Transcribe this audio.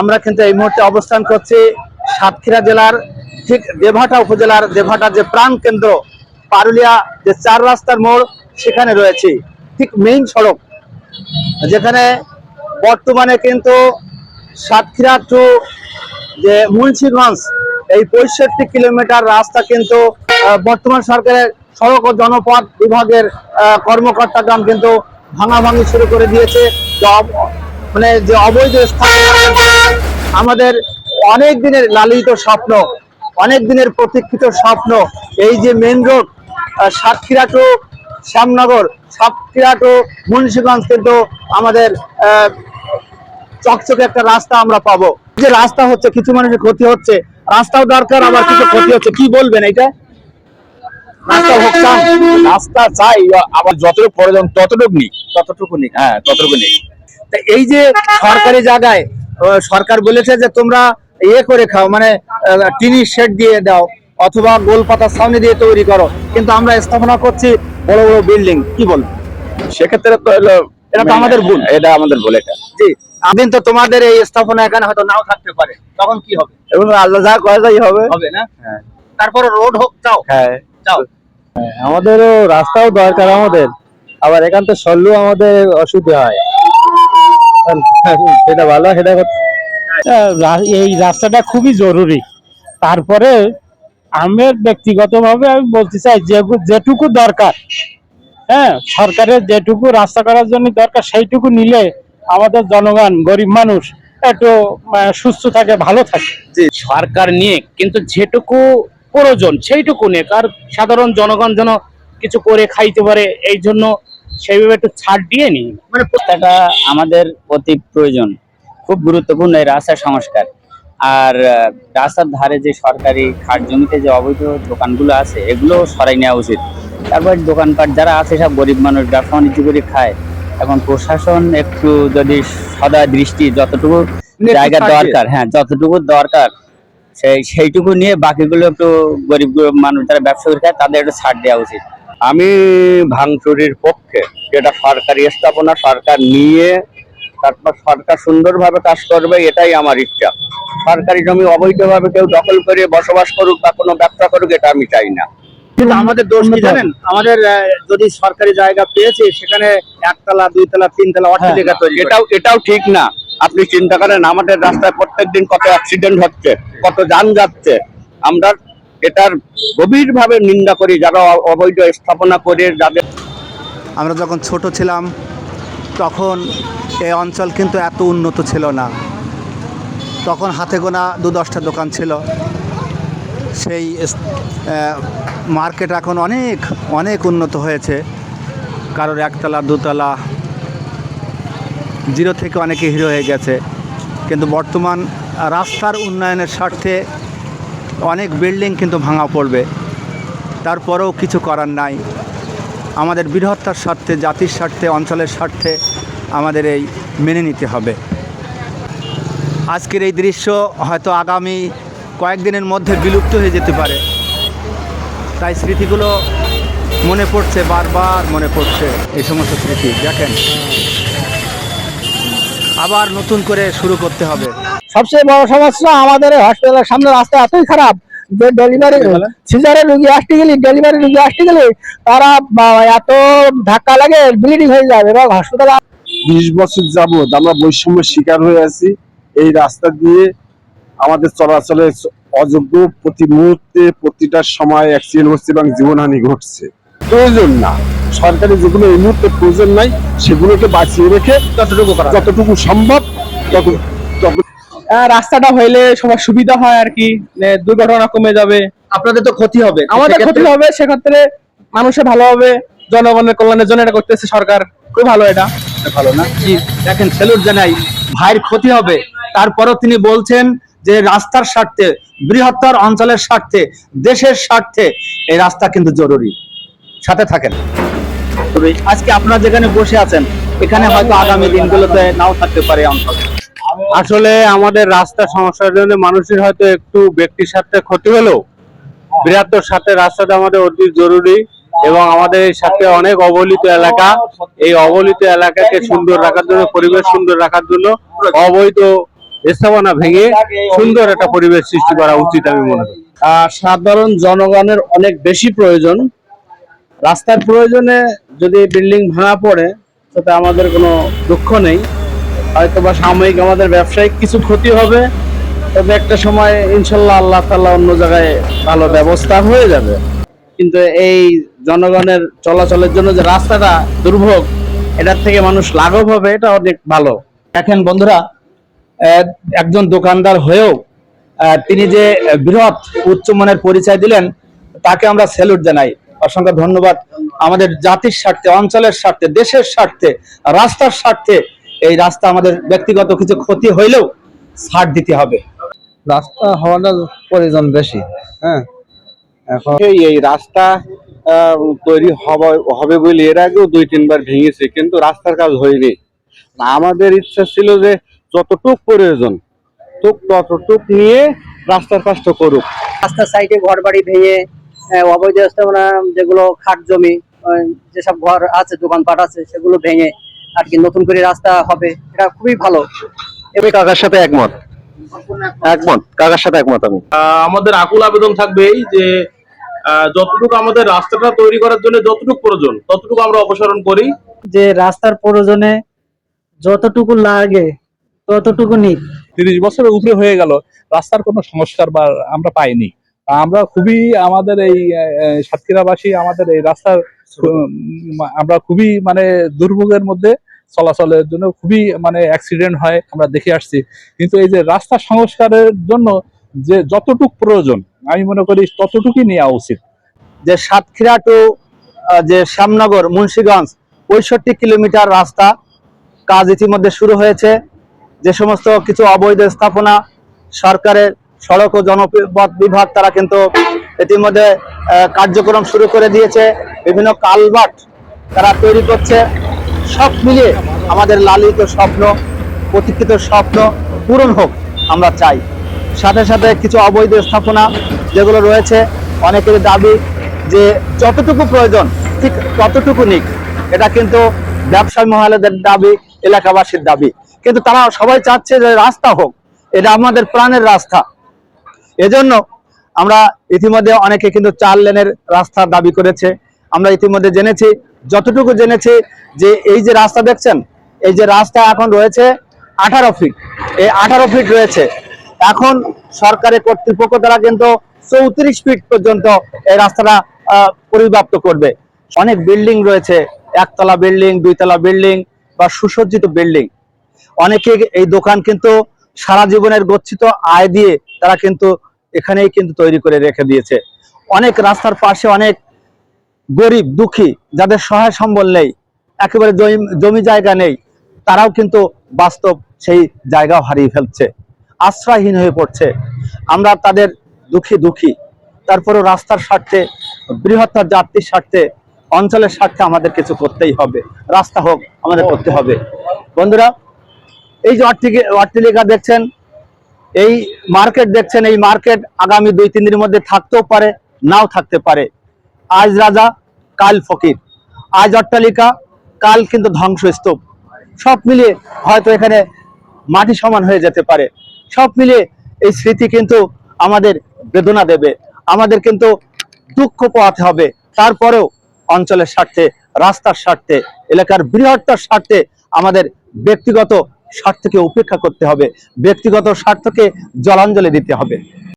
আমরা কিন্তু এই মুহূর্তে অবস্থান করছি সাতক্ষীরা জেলার ঠিক দেভাটা উপজেলার দেভাটা যে প্রাণ কেন্দ্র, পারুলিয়া যে চার রাস্তার মোড় সেখানে রয়েছে, ঠিক মেইন সড়ক। যেখানে বর্তমানে কিন্তু সাতক্ষীরা টু যে মুন্সিগঞ্জ, এই পঁয়ষট্টি কিলোমিটার রাস্তা কিন্তু বর্তমান সরকারের সড়ক ও জনপথ বিভাগের কর্মকর্তাগণ কিন্তু ভাঙাভাঙি শুরু করে দিয়েছে। মানে যে অবৈধ স্থান আমাদের অনেক দিনের লালিত স্বপ্ন অনেক দিনের প্রতীক্ষিত স্বপ্ন এই যে main road Satkhira to Shyamnagar Satkhira to Munshiganj কিন্তু আমাদের চকচকে একটা রাস্তা আমরা পাবো। যে রাস্তা হচ্ছে কিছু মানুষের ক্ষতি হচ্ছে রাস্তাও দরকার আবার কিছু ক্ষতি হচ্ছে কি বলবেন এটা রাস্তা হোক রাস্তা চাই আবার যতটুকু প্রয়োজন ততটুকু নিই ততটুকু নেই হ্যাঁ ততটুকু নিই এই যে সরকারি জায়গায় সরকার বলেছে যে তোমরা ইয়ে করে খাও মানে টিনি শেড দিয়ে দাও অথবা গোলপাতা ছাউনি দিয়ে তৈরি করো। কিন্তু আমরা স্থাপনা করছি বড় বড় বিল্ডিং কি বল সেক্ষেত্রে তো হলো এটা তো আমাদের ভুল। এটা আমাদের ভুল এটা। জি একদিন তো তোমাদের এই স্থাপনা এখানে হয়তো নাও থাকতে পারে। তখন কি হবে? এবং আল্লাহ যা করে তাই হবে। হবে না? হ্যাঁ। তারপরে রোড হোক চাও হ্যাঁ। চাও আমাদেরও রাস্তাও দরকার আমাদের। আবার এখান থেকে সরলেও আমাদের অসুবিধা হয়। সেটা ভালো সেটা এই রাস্তাটা খুবই জরুরি। তারপরে আমি ব্যক্তিগতভাবে আমি বলতে চাই যে যেটুকু দরকার হ্যাঁ সরকারের যেটুকু রাস্তা করার জন্য দরকার সেইটুকু নিলে আমাদের জনগণ গরিব মানুষ একটু সুস্থ থাকে ভালো থাকে। সরকার নিয়ে কিন্তু যেটুকু প্রয়োজন সেইটুকু নিয়ে আর সাধারণ জনগণ যেন কিছু করে খাইতে পারে এই জন্য সেইভাবে একটু ছাড় দিয়ে নি মানে রাস্তাটা আমাদের অতি প্রয়োজন খুব গুরুত্বপূর্ণ এই রাস্তার সংস্কার। আর রাস্তার ধারে যে সরকারি খাট জমিতে যে অবৈধ দোকানগুলো আছে এগুলো সরাই নেওয়া উচিত। তারপর দোকানপাট যারা আছে সব গরিব মানুষ ব্যবসা বাণিজ্য করে খায় এখন প্রশাসন একটু যদি সদা দৃষ্টি যতটুকু জায়গা দরকার হ্যাঁ যতটুকু দরকার সেই সেইটুকু নিয়ে বাকিগুলো একটু গরিব গরিব মানুষ যারা ব্যবসা করে খায় তাদের একটু ছাড় দেওয়া উচিত। আমি ভাঙচুরির পক্ষে যেটা সরকারি স্থাপনা সরকার নিয়ে তারপর সরকার সুন্দরভাবে কাজ করবে এটাই আমার ইচ্ছা। সরকারি জমি অবৈধভাবে কেউ দখল করে বসবাস করুক বা কোনো ব্যবসা করুক এটা আমি চাই না। কিন্তু আমাদের দোষ কি জানেন? আমাদের আহ, যদি সরকারি জায়গা পেয়েছে সেখানে একতলা দুইতলা তিনতলা অট্টালিকা তৈরি এটাও এটাও ঠিক না। আপনি চিন্তা করেন আমাদের রাস্তায় প্রত্যেকদিন কত অ্যাক্সিডেন্ট হচ্ছে কত যান যাচ্ছে। আমরা এটার গভীরভাবে নিন্দা করি, যারা অবৈধ স্থাপনা করে যাদের আমরা যখন ছোট ছিলাম, তখন এই অঞ্চল কিন্তু এত উন্নত ছিল না। তখন হাতে গোনা দু দশটা দোকান ছিল। সেই মার্কেট এখন অনেক অনেক উন্নত হয়েছে। কারোর একতলা, দুতলা, জিরো থেকে অনেকে হিরো হয়ে গেছে। কিন্তু বর্তমান রাস্তার উন্নয়নের স্বার্থে অনেক বিল্ডিং কিন্তু ভাঙা পড়বে। তারপরেও কিছু করার নাই। আমাদের বৃহত্তার স্বার্থে, জাতির স্বার্থে, অঞ্চলের স্বার্থে আমাদের এই মেনে নিতে হবে। আজকের এই দৃশ্য হয়তো আগামী কয়েকদিনের মধ্যে বিলুপ্ত হয়ে যেতে পারে। তাই স্মৃতিগুলো মনে পড়ছে, বারবার মনে পড়ছে এই সমস্ত স্মৃতি। দেখেন, আবার নতুন করে শুরু করতে হবে। সবচেয়ে বড় সমস্যা আমাদের হসপিটালের সামনে রাস্তা এতই খারাপ যে ডেলিভারি সিজারে রুগী আসতে গেলে ডেলিভারি রুগী আসতে গেলে তারা এত ধাক্কা লাগে ব্লিডিং হয়ে যাবে এবং হসপিটালে বিশ বছর যাবৎ আমরা বৈষম্যের শিকার হয়ে আছি। এই রাস্তা দিয়ে আমাদের চলাচলে অযোগ্য প্রতি মুহূর্তে প্রতিটা সময় অ্যাক্সিডেন্ট হচ্ছে এবং জীবনহানি ঘটছে। প্রয়োজন না। সরকারি যেগুলো এই মুহূর্তে প্রয়োজন নাই সেগুলোকে বাঁচিয়ে রেখে যতটুকু যতটুকু সম্ভব তত তত রাস্তাটা হইলে সবার সুবিধা হয় আর কি দুর্ঘটনা কমে যাবে। আপনাদের তো ক্ষতি হবে। আমাদের ক্ষতি হবে সেক্ষেত্রে মানুষের ভালো হবে জনগণের কল্যাণের জন্য এটা করতেছে সরকার। খুব ভালো এটা। ভালো না? জি দেখেন সেলুট জানাই। ভাইয়ের ক্ষতি হবে। তারপরও তিনি বলছেন যে রাস্তার স্বার্থে বৃহত্তর অঞ্চলের স্বার্থে দেশের স্বার্থে এই রাস্তা কিন্তু জরুরি। সাথে থাকেন। আজকে আপনারা যেখানে বসে আছেন এখানে হয়তো আগামী দিনগুলোতে নাও থাকতে পারে অঞ্চল। আসলে আমাদের রাস্তা সমস্যার জন্য মানুষের হয়তো একটু ব্যক্তির সাথে ক্ষতি হলেও বৃহত্তর সাথে রাস্তাটা আমাদের অতি জরুরি এবং আমাদের এই সাথে অনেক অবহেলিত এলাকা। এই অবহেলিত এলাকাকে সুন্দর রাখার জন্য, পরিবেশ সুন্দর রাখার জন্য অবৈধ স্থাপনা ভেঙে সুন্দর একটা পরিবেশ সৃষ্টি করা উচিত আমি মনে করি। সাধারণ জনগণের অনেক বেশি প্রয়োজন। রাস্তার প্রয়োজনে যদি বিল্ডিং ভাঙা পড়ে, তাতে আমাদের কোনো দুঃখ নেই। হয়তো বা সাময়িক আমাদের ব্যবসায়িক কিছু ক্ষতি হবে, তবে একটা সময় ইনশাল্লাহ আল্লাহ তাল্লাহ অন্য জায়গায় ভালো ব্যবস্থা হয়ে যাবে। কিন্তু এই জনগণের চলাচলের জন্য যে রাস্তাটা দুর্ভোগ, এটার থেকে মানুষ লাঘব হবে, এটা অনেক ভালো। দেখেন বন্ধুরা একজন দোকানদার হয়েও তিনি যে বৃহৎ উচ্চমানের পরিচয় দিলেন, তাকে আমরা স্যালুট জানাই। অসংখ্য ধন্যবাদ। আমাদের জাতির স্বার্থে, অঞ্চলের স্বার্থে, দেশের স্বার্থে, রাস্তার স্বার্থে এই রাস্তা আমাদের ব্যক্তিগত কিছু ক্ষতি হইলেও ছাড় দিতে হবে। রাস্তা হওয়াটা প্রয়োজন বেশি হ্যাঁ? এখন এই রাস্তা আহ, তৈরি হবে হবে বলে এর আগেও দুই তিনবার ভেঙেছে কিন্তু রাস্তার কাজ হয়নি। আমাদের ইচ্ছা ছিল যে যতটুক প্রয়োজন টুক ততটুক নিয়ে রাস্তার কাজটা করুক। রাস্তার সাইডে ঘর বাড়ি ভেঙে অবৈধ যেগুলো খাট জমি যেসব ঘর আছে দোকানপাট আছে সেগুলো ভেঙে আর কি নতুন করে রাস্তা হবে এটা খুবই ভালো। আমি কাকার সাথে একমত। একমত। কাকার সাথে একমত আমি। আহ, আমাদের আকুল আবেদন থাকবে এই যে আহ, যতটুকু আমাদের রাস্তাটা তৈরি করার জন্য যতটুকু প্রয়োজন ততটুকু আমরা অপসারণ করি। যে রাস্তার প্রয়োজনে যতটুকু লাগে ততটুকু নিক। তিরিশ বছরের উপরে হয়ে গেল রাস্তার কোনো সংস্কার বা আমরা পাইনি। আমরা খুবই আমাদের এই সাতক্ষীরাবাসী আমাদের এই রাস্তার উম, আমরা খুবই মানে দুর্ভোগের মধ্যে চলাচলের জন্য খুবই মানে অ্যাক্সিডেন্ট হয়, আমরা দেখে আসছি। কিন্তু এই যে রাস্তা সংস্কারের জন্য যে যতটুক প্রয়োজন, আমি মনে করি ততটুকুই নেওয়া উচিত। যে সাতক্ষীরা টু যে শ্যামনগর, মুন্সীগঞ্জ, পঁয়ষট্টি কিলোমিটার রাস্তা কাজ ইতিমধ্যে শুরু হয়েছে। যে সমস্ত কিছু অবৈধ স্থাপনা, সরকারের সড়ক ও জনপথ বিভাগ, তারা কিন্তু ইতিমধ্যে কার্যক্রম শুরু করে দিয়েছে। বিভিন্ন কালভার্ট তারা তৈরি করছে। সব মিলিয়ে আমাদের লালিত স্বপ্ন, প্রতীক্ষিত স্বপ্ন পূরণ হোক আমরা চাই। সাথে সাথে কিছু অবৈধ স্থাপনা যেগুলো রয়েছে, অনেকের দাবি যে যতটুকু প্রয়োজন, ঠিক ততটুকু নিক। এটা কিন্তু ব্যবসায়ী মহলেদের দাবি, এলাকাবাসীর দাবি। কিন্তু তারা সবাই চাচ্ছে যে রাস্তা হোক, এটা আমাদের প্রাণের রাস্তা। এজন্য আমরা ইতিমধ্যে অনেকে কিন্তু চার লেনের রাস্তার দাবি করেছে। আমরা ইতিমধ্যে জেনেছি যতটুকু জেনেছি যে এই যে রাস্তা দেখছেন, এই যে রাস্তা এখন রয়েছে আঠারো ফিট এই আঠারো ফিট রয়েছে। এখন সরকারের কর্তৃপক্ষ তারা কিন্তু চৌত্রিশ ফিট পর্যন্ত এই রাস্তাটা পরিব্যাপ্ত করবে। অনেক বিল্ডিং রয়েছে, একতলা বিল্ডিং, দুইতলা বিল্ডিং বা সুসজ্জিত বিল্ডিং। অনেকে এই দোকান কিন্তু সারা জীবনের গচ্ছিত আয় দিয়ে তারা কিন্তু এখানেই কিন্তু তৈরি করে রেখে দিয়েছে। অনেক রাস্তার পাশে অনেক গরিব, দুঃখী, যাদের সহায় সম্বল নেই, একেবারে জমি- জায়গা নেই, তারাও কিন্তু বাস্তব সেই জায়গাও হারিয়ে ফেলছে, আশ্রয়হীন হয়ে পড়ছে। আমরা তাদের দুঃখী দুঃখী। তারপরেও রাস্তার স্বার্থে, বৃহত্তর জাতির স্বার্থে, অঞ্চলের স্বার্থে আমাদের কিছু করতেই হবে। রাস্তা হোক, আমাদের করতে হবে। বন্ধুরা, এই যে অট্টিলিকা দেখছেন, এই মার্কেট দেখছেন, এই মার্কেট আগামী দুই, তিন দিনের মধ্যে থাকতেও পারে, নাও থাকতে পারে। আজ রাজা, কাল ফকির। আজ অট্টালিকা, কাল কিন্তু ধ্বংসস্তূপ। সব মিলিয়ে হয়তো এখানে মাটি সমান হয়ে যেতে পারে। সব মিলিয়ে এই স্মৃতি কিন্তু আমাদের বেদনা দেবে। আমাদের কিন্তু দুঃখ পোয়াতে হবে। তারপরেও অঞ্চলের স্বার্থে, রাস্তার স্বার্থে, এলাকার বৃহত্তর স্বার্থে আমাদের ব্যক্তিগত স্বার্থকে উপেক্ষা করতে হবে। ব্যক্তিগত স্বার্থকে জলাঞ্জলি দিতে হবে।